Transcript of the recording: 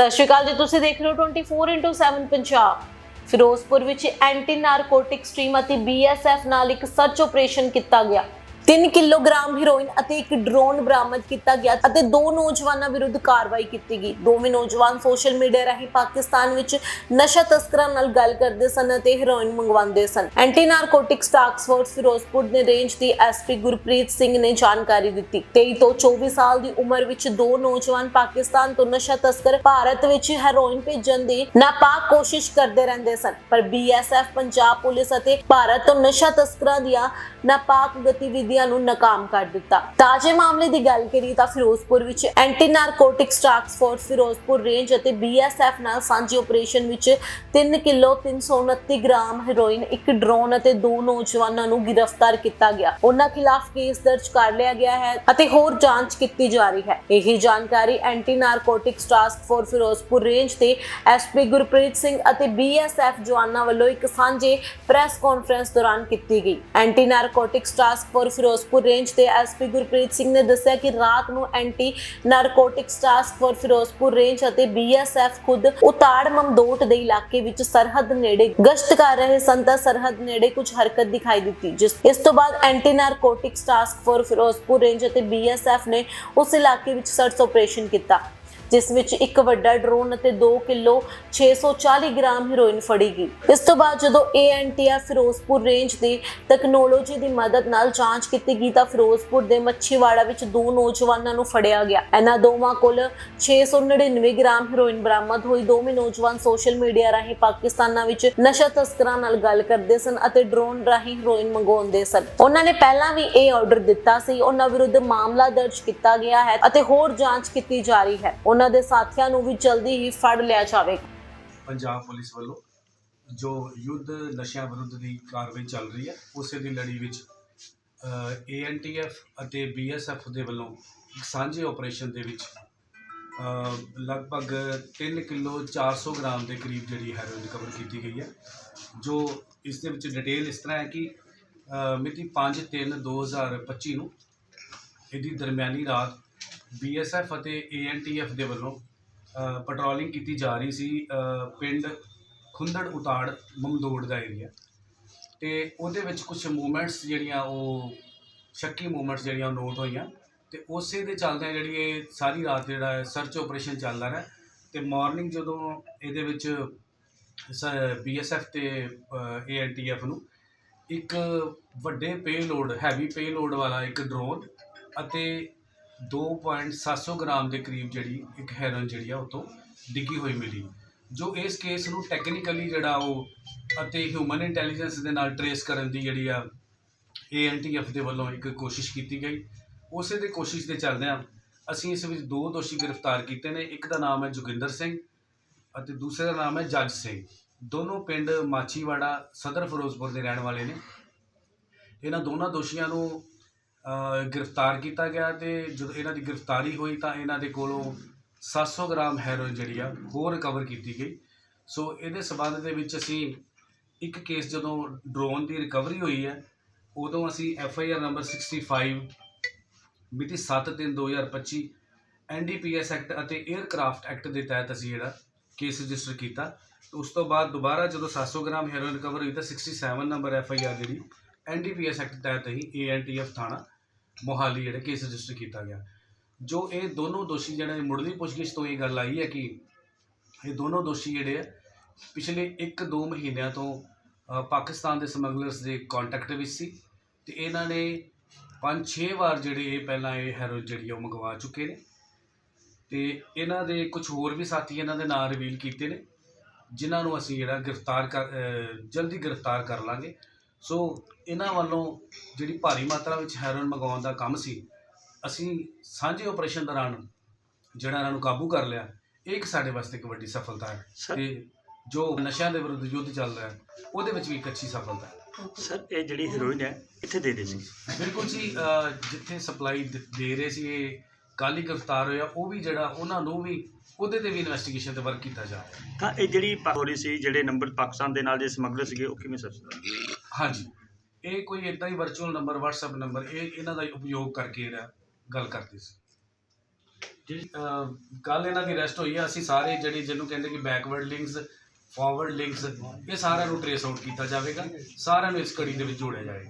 ਸਤਿ ਸ਼੍ਰੀ ਅਕਾਲ ਜੀ, ਤੁਸੀਂ ਦੇਖ ਰਹੇ ਹੋ 24/7 ਪੰਜਾਬ। ਫਿਰੋਜ਼ਪੁਰ ਵਿੱਚ ਐਂਟੀ ਨਾਰਕੋਟਿਕਸ ਟੀਮ ਅਤੇ ਬੀਐਸਐਫ ਨਾਲ ਇੱਕ ਸਰਚ ਆਪਰੇਸ਼ਨ ਕੀਤਾ ਗਿਆ। 3 ਕਿਲੋਗ੍ਰਾਮ ਹੈਰੋਇਨ ਅਤੇ ਇੱਕ ਡਰੋਨ ਬਰਾਮਦ ਕੀਤਾ ਗਿਆ ਅਤੇ ਦੋ ਨੌਜਵਾਨਾਂ ਵਿਰੁੱਧ ਕਾਰਵਾਈ ਕੀਤੀ ਗਈ। ਦੋਵੇਂ ਨੌਜਵਾਨ ਸੋਸ਼ਲ ਮੀਡੀਆ ਰਾਹੀਂ ਪਾਕਿਸਤਾਨ ਵਿੱਚ ਨਸ਼ਾ ਤਸਕਰਾਂ ਨਾਲ ਗੱਲ ਕਰਦੇ ਸਨ ਅਤੇ ਹੈਰੋਇਨ ਮੰਗਵਾਉਂਦੇ ਸਨ। Anti narcotics task force Firozpur ਦੇ ਰੇਂਜ ਦੀ ਐਸਪੀ ਗੁਰਪ੍ਰੀਤ ਸਿੰਘ ਨੇ ਜਾਣਕਾਰੀ ਦਿੱਤੀ। 23 ਤੋਂ 24 ਸਾਲ ਦੀ ਉਮਰ ਵਿੱਚ ਦੋ ਨੌਜਵਾਨ ਪਾਕਿਸਤਾਨ ਤੋਂ ਨਸ਼ਾ ਤਸਕਰ ਭਾਰਤ ਵਿੱਚ ਹੈਰੋਇਨ ਭੇਜਣ ਦੀ ਨਾਪਾਕ ਕੋਸ਼ਿਸ਼ ਕਰਦੇ ਰਹਿੰਦੇ ਸਨ। ਪਰ ਬੀਐਸਐਫ ਪੰਜਾਬ ਪੁਲਿਸ ਅਤੇ ਭਾਰਤ ਤੋਂ ਨਸ਼ਾ ਤਸਕਰਾਂ ਦੀਆਂ ਨਾਪਾਕ ਗਤੀਵਿਧੀਆਂ ਨੂੰ ਨਾਕਾਮ ਕਰ ਦਿੱਤਾ। ਤਾਜ਼ੇ ਮਾਮਲੇ ਦੀ ਗੱਲ ਕਰੀਏ ਤਾਂ ਫਿਰੋਜ਼ਪੁਰ ਵਿੱਚ anti narcotics task force Firozpur range ਅਤੇ ਬੀਐਸਐਫ ਨਾਲ ਸਾਂਝੇ ਆਪਰੇਸ਼ਨ ਵਿੱਚ 3 ਕਿਲੋ 329 ਗ੍ਰਾਮ ਹੈਰੋਇਨ, ਇੱਕ ਡਰੋਨ ਅਤੇ ਦੋ ਨੌਜਵਾਨਾਂ ਨੂੰ ਗ੍ਰਿਫਤਾਰ ਕੀਤਾ ਗਿਆ। ਉਹਨਾਂ ਖਿਲਾਫ ਕੇਸ ਦਰਜ ਕਰ ਲਿਆ ਗਿਆ ਹੈ ਅਤੇ ਹੋਰ ਜਾਂਚ ਕੀਤੀ ਜਾ ਰਹੀ ਹੈ। ਇਹ ਜਾਣਕਾਰੀ anti narcotics task force Firozpur range ਤੇ ਐਸਪੀ ਗੁਰਪ੍ਰੀਤ ਸਿੰਘ ਅਤੇ ਬੀਐਸਐਫ ਜਵਾਨਾਂ ਵੱਲੋਂ ਇੱਕ ਸਾਂਝੇ ਪ੍ਰੈਸ ਕਾਨਫਰੰਸ ਦੌਰਾਨ ਕੀਤੀ ਗਈ। Anti narcotics task force Firozpur range ਤੇ ਐਸਪੀ ਗੁਰਪ੍ਰੀਤ ਸਿੰਘ ਨੇ ਦੱਸਿਆ ਕਿ ਰਾਤ ਨੂੰ anti narcotics task force Firozpur range ਅਤੇ ਬੀਐਸਐਫ ਖੁਦ ਉਤਾੜ ਮਮਦੋਟ ਦੇ ਇਲਾਕੇ ਵਿੱਚ ਸਰਹੱਦ ਨੇੜੇ ਗਸ਼ਤ ਕਰ ਰਹੇ ਸਨ ਤਾਂ ਸਰਹੱਦ ਨੇੜੇ ਕੁਝ ਹਰਕਤ ਦਿਖਾਈ ਦਿੱਤੀ, ਜਿਸ, ਇਸ ਤੋਂ ਬਾਅਦ anti narcotics task force Firozpur range ਅਤੇ ਬੀਐਸਐਫ ਨੇ ਉਸ ਇਲਾਕੇ ਵਿੱਚ ਸਰਚ ਆਪਰੇਸ਼ਨ ਕੀਤਾ। ਜਿਸ ਵਿੱਚ ਇੱਕ ਵੱਡਾ ਡਰੋਨ ਅਤੇ 2 ਕਿਲੋ 640 ਗ੍ਰਾਮ ਹੈਰੋਇਨ ਫੜੀ ਗਈ। ਇਸ ਤੋਂ ਬਾਅਦ ਜਦੋਂ ਏਐਨਟੀਐਫ ਫਿਰੋਜ਼ਪੁਰ ਰੇਂਜ ਦੀ ਟੈਕਨੋਲੋਜੀ ਦੀ ਮਦਦ ਨਾਲ ਜਾਂਚ ਕੀਤੀ ਗਈ ਤਾਂ ਫਿਰੋਜ਼ਪੁਰ ਦੇ ਮੱਛੀਵਾੜਾ ਵਿੱਚ ਦੋ ਨੌਜਵਾਨਾਂ ਨੂੰ ਫੜਿਆ ਗਿਆ। ਇਹਨਾਂ ਦੋਵਾਂ ਕੋਲ 699 ਗ੍ਰਾਮ ਹੈਰੋਇਨ ਬਰਾਮਦ ਹੋਈ। ਦੋਵੇਂ ਨੌਜਵਾਨ ਸੋਸ਼ਲ ਮੀਡੀਆ ਰਾਹੀਂ ਪਾਕਿਸਤਾਨਾਂ ਵਿੱਚ ਨਸ਼ਾ ਤਸਕਰਾਂ ਨਾਲ ਗੱਲ ਕਰਦੇ ਸਨ ਅਤੇ ਡਰੋਨ ਰਾਹੀਂ ਹੈਰੋਇਨ ਮੰਗਵਾਉਂਦੇ ਸਨ। ਉਹਨਾਂ ਨੇ ਪਹਿਲਾਂ ਵੀ ਇਹ ਆਰਡਰ ਦਿੱਤਾ ਸੀ। ਉਹਨਾਂ ਵਿਰੁੱਧ ਮਾਮਲਾ ਦਰਜ ਕੀਤਾ ਗਿਆ ਹੈ ਅਤੇ ਹੋਰ ਜਾਂਚ ਕੀਤੀ ਜਾ ਰਹੀ ਹੈ। ਉਹਨਾਂ ਦੇ ਸਾਥੀਆਂ ਨੂੰ ਵੀ ਜਲਦੀ ਹੀ ਫੜ ਲਿਆ ਜਾਵੇ। ਪੰਜਾਬ ਪੁਲਿਸ ਵੱਲੋਂ ਜੋ ਯੁੱਧ ਨਸ਼ਿਆਂ ਵਿਰੁੱਧ ਦੀ ਕਾਰਵਾਈ ਚੱਲ ਰਹੀ ਹੈ ਉਸੇ ਦੀ ਲੜੀ ਵਿੱਚ ਏਐਨਟੀਐਫ ਅਤੇ ਬੀਐਸਐਫ ਦੇ ਵੱਲੋਂ ਇੱਕ ਸਾਂਝੇ ਆਪਰੇਸ਼ਨ ਦੇ ਵਿੱਚ ਅ, ਲਗਭਗ 3 ਕਿਲੋ 400 ਗ੍ਰਾਮ ਦੇ ਕਰੀਬ ਜਿਹੜੀ ਹੈਰੋਇਨ ਰਿਕਵਰ ਕੀਤੀ ਗਈ ਹੈ ਜੋ ਇਸ ਦੇ ਵਿੱਚ ਡਿਟੇਲ ਇਸ ਤਰ੍ਹਾਂ ਹੈ ਕਿ ਅ, ਮਿਤੀ 5/3/2025 ਨੂੰ ਇਹਦੀ ਦਰਮਿਆਨੀ ਰਾਤ ਬੀਐਸਐਫ ਅਤੇ ਏਐਨਟੀਐਫ ਦੇ ਵੱਲੋਂ ਪੈਟਰੋਲਿੰਗ ਕੀਤੀ ਜਾ ਰਹੀ ਸੀ ਪਿੰਡ ਖੁੰਦੜ ਉਤਾੜ ਮਮਦੋੜ ਦਾ ਏਰੀਆ ਤੇ ਉਹਦੇ ਵਿੱਚ ਕੁਝ ਮੂਵਮੈਂਟਸ ਜਿਹੜੀਆਂ ਉਹ, ਸ਼ੱਕੀ ਮੂਵਮੈਂਟਸ ਜਿਹੜੀਆਂ ਉਹ ਨੋਟ ਹੋਈਆਂ। ਤੇ ਉਸੇ ਦੇ ਚੱਲਦਿਆਂ ਜਿਹੜੀ ਇਹ ਸਾਰੀ ਰਾਤ ਜਿਹੜਾ ਸਰਚ ਆਪਰੇਸ਼ਨ ਚੱਲਦਾ ਰਿਹਾ। ਤੇ ਮਾਰਨਿੰਗ ਜਦੋਂ ਇਹਦੇ ਵਿੱਚ ਬੀਐਸਐਫ ਤੇ ਏਐਨਟੀਐਫ ਨੂੰ ਇੱਕ ਵੱਡੇ ਪੇਲੋਡ ਹੈਵੀ ਪੇਲੋਡ ਵਾਲਾ ਇੱਕ ਡਰੋਨ ਅਤੇ 2.700 ਗ੍ਰਾਮ ਦੇ ਕਰੀਬ ਜਿਹੜੀ ਇੱਕ ਹੈਰੋਇਨ ਜਿਹੜੀ ਆ ਉਤੋਂ ਡਿੱਗੀ ਹੋਈ ਮਿਲੀ। ਜੋ ਇਸ ਕੇਸ ਨੂੰ ਟੈਕਨੀਕਲੀ ਜਿਹੜਾ ਉਹ ਅਤੇ ਹਿਊਮਨ ਇੰਟੈਲੀਜੈਂਸ ਦੇ ਨਾਲ ਟਰੇਸ ਕਰਨ ਦੀ ਜਿਹੜੀ ਆ ਏਐਨਟੀਐਫ ਦੇ ਵੱਲੋਂ ਇੱਕ ਕੋਸ਼ਿਸ਼ ਕੀਤੀ ਗਈ। ਉਸੇ ਦੇ ਕੋਸ਼ਿਸ਼ ਦੇ ਚੱਲਦਿਆਂ ਅਸੀਂ ਇਸ ਵਿੱਚ ਦੋ ਦੋਸ਼ੀ ਗ੍ਰਿਫਤਾਰ ਕੀਤੇ ਨੇ, ਇੱਕ ਦਾ ਨਾਮ ਹੈ ਜੋਗਿੰਦਰ ਸਿੰਘ ਅਤੇ ਦੂਸਰੇ ਦਾ ਨਾਮ ਹੈ ਜੱਜ ਸਿੰਘ। ਦੋਨੋਂ ਪਿੰਡ ਮਾਚੀਵਾੜਾ ਸਦਰ ਫਿਰੋਜ਼ਪੁਰ ਦੇ ਰਹਿਣ ਵਾਲੇ ਨੇ। ਇਹਨਾਂ ਦੋਨਾਂ ਦੋਸ਼ੀਆਂ ਨੂੰ ਗ੍ਰਿਫਤਾਰ ਕੀਤਾ ਗਿਆ ਤੇ ਜਦੋਂ ਇਹਨਾਂ ਦੀ ਗ੍ਰਿਫਤਾਰੀ ਹੋਈ ਤਾਂ ਇਹਨਾਂ ਦੇ ਕੋਲੋਂ 700 ਗ੍ਰਾਮ ਹੈਰੋਇਨ ਜਿਹੜੀ ਆ, ਹੋਰ ਰਿਕਵਰ ਕੀਤੀ ਗਈ। ਸੋ ਇਹਦੇ ਸਬੰਧ ਦੇ ਵਿੱਚ ਅਸੀਂ ਇੱਕ ਕੇਸ ਜਦੋਂ ਡਰੋਨ ਦੀ ਰਿਕਵਰੀ ਹੋਈ ਹੈ, ਉਦੋਂ ਅਸੀਂ ਐਫ ਆਈ ਆਰ ਨੰਬਰ 65 ਮਿਤੀ 7/3/2025 ਐਨਡੀਪੀਐਸ ਐਕਟ ਅਤੇ 에ਅਰਕ੍ਰਾਫਟ ਐਕਟ ਦੇ ਤਹਿਤ ਅਸੀਂ ਜਿਹੜਾ ਕੇਸ ਰਜਿਸਟਰ ਕੀਤਾ। ਤੇ ਉਸ ਤੋਂ ਬਾਅਦ ਦੁਬਾਰਾ ਜਦੋਂ 700 ਗ੍ਰਾਮ ਹੈਰੋਇਨ ਰਿਕਵਰ ਹੋਈ ਤਾਂ 67 ਨੰਬਰ ਐਫ ਆਈ ਆਰ ਜਿਹੜੀ ਐਨਡੀਪੀਐਸ ਐਕਟ ਤਹਿਤ ਹੀ ਏਐਨਟੀਐਫ ਥਾਣਾ ਮੋਹਾਲੀ ਜਿਹੜਾ ਕੇਸ ਰਜਿਸਟਰ ਕੀਤਾ ਗਿਆ। ਜੋ ਇਹ ਦੋਨੋਂ ਦੋਸ਼ੀ ਜਿਹੜੇ ਨੇ, ਮੁੱਢਲੀ ਪੁੱਛਗਿੱਛ ਤੋਂ ਇਹ ਗੱਲ ਆਈ ਹੈ ਕਿ ਇਹ ਦੋਨੋਂ ਦੋਸ਼ੀ ਜਿਹੜੇ ਆ, ਪਿਛਲੇ 1-2 ਮਹੀਨਿਆਂ ਤੋਂ ਪਾਕਿਸਤਾਨ ਦੇ ਸਮਗਲਰਸ ਦੇ ਕੰਟੈਕਟ ਵਿੱਚ ਸੀ ਤੇ ਇਹਨਾਂ ਨੇ 5-6 ਵਾਰ ਜਿਹੜੇ ਇਹ ਪਹਿਲਾਂ ਇਹ ਹੈਰੋਇਨ ਜਿਹੜੀ ਉਹ ਮੰਗਵਾ ਚੁੱਕੇ ਨੇ ਤੇ ਇਹਨਾਂ ਦੇ ਕੁਝ ਹੋਰ ਵੀ ਸਾਥੀ ਇਹਨਾਂ ਦੇ ਨਾਂ ਰਿਵੀਲ ਕੀਤੇ ਨੇ, ਜਿਨ੍ਹਾਂ ਨੂੰ ਅਸੀਂ ਜਿਹੜਾ ਗ੍ਰਿਫਤਾਰ ਕਰ ਜਲਦੀ ਗ੍ਰਿਫਤਾਰ ਕਰ ਲਾਂਗੇ। ਸੋ ਇਹਨਾਂ ਵੱਲੋਂ ਜਿਹੜੀ ਭਾਰੀ ਮਾਤਰਾ ਵਿੱਚ ਹੈਰੋਇਨ ਮੰਗਵਾਉਣ ਦਾ ਕੰਮ ਸੀ ਅਸੀਂ ਸਾਂਝੇ ਆਪਰੇਸ਼ਨ ਦੌਰਾਨ ਜਿਹੜਾ ਇਹਨਾਂ ਨੂੰ ਕਾਬੂ ਕਰ ਲਿਆ ਇਹ ਇੱਕ ਸਾਡੇ ਵਾਸਤੇ ਇੱਕ ਵੱਡੀ ਸਫਲਤਾ ਹੈ ਸਰ। ਤੇ ਜੋ ਨਸ਼ਿਆਂ ਦੇ ਵਿਰੁੱਧ ਯੁੱਧ ਚੱਲ ਰਿਹਾ ਹੈ ਉਹਦੇ ਵਿੱਚ ਵੀ ਇੱਕ ਅੱਛੀ ਸਫਲਤਾ ਹੈ। ਸਰ ਇਹ ਜਿਹੜੀ ਹੀਰੋਇਨ ਹੈ ਕਿੱਥੇ ਦੇ ਰਹੇ ਸੀ? ਬਿਲਕੁਲ ਜੀ ਅਹ ਜਿੱਥੇ ਸਪਲਾਈ ਦੇ ਰਹੇ ਸੀ ਇਹ ਕੱਲ੍ਹ ਹੀ ਗ੍ਰਿਫਤਾਰ ਹੋਇਆ ਉਹ ਵੀ ਜਿਹੜਾ ਉਹਨਾਂ ਨੂੰ ਵੀ ਉਹਦੇ ਤੇ ਵੀ ਇਨਵੈਸਟੀਗੇਸ਼ਨ ਤੇ ਵਰਕ ਕੀਤਾ ਜਾ ਰਿਹਾ। ਹੈ ਤਾਂ ਇਹ ਜਿਹੜੀ ਪੋਲੀ ਸੀ ਜਿਹੜੇ ਨੰਬਰ ਪਾਕਿਸਤਾਨ ਦੇ ਨਾਲ ਦੇ ਸਮਗਲਰ ਸੀਗੇ ਉਹ ਕਿਵੇਂ ਸਰਚ ਹਾਂਜੀ। ਇਹ ਕੋਈ ਇਦਾਂ ਹੀ ਵਰਚੁਅਲ ਨੰਬਰ WhatsApp ਨੰਬਰ ਇਹ ਇਹਨਾਂ ਦਾ ਹੀ ਉਪਯੋਗ ਕਰਕੇ ਇਹਦਾ ਗੱਲ ਕਰਦੇ ਸੀ। ਕੱਲ ਇਹਨਾਂ ਦੀ ਅਰੈਸਟ ਹੋਈ ਆ ਅਸੀਂ ਸਾਰੇ ਜਿਹੜੀ ਜਿਹਨੂੰ ਕਹਿੰਦੇ ਕਿ ਬੈਕਵਰਡ ਲਿੰਕਸ ਫਾਰਵਰਡ ਲਿੰਕਸ ਇਹ ਸਾਰਿਆਂ ਨੂੰ ਟ੍ਰੇਸ ਆਊਟ ਕੀਤਾ ਜਾਵੇਗਾ। ਸਾਰਿਆਂ ਨੂੰ ਇਸ ਕੜੀ ਦੇ ਵਿੱਚ ਜੋੜਿਆ ਜਾਏਗਾ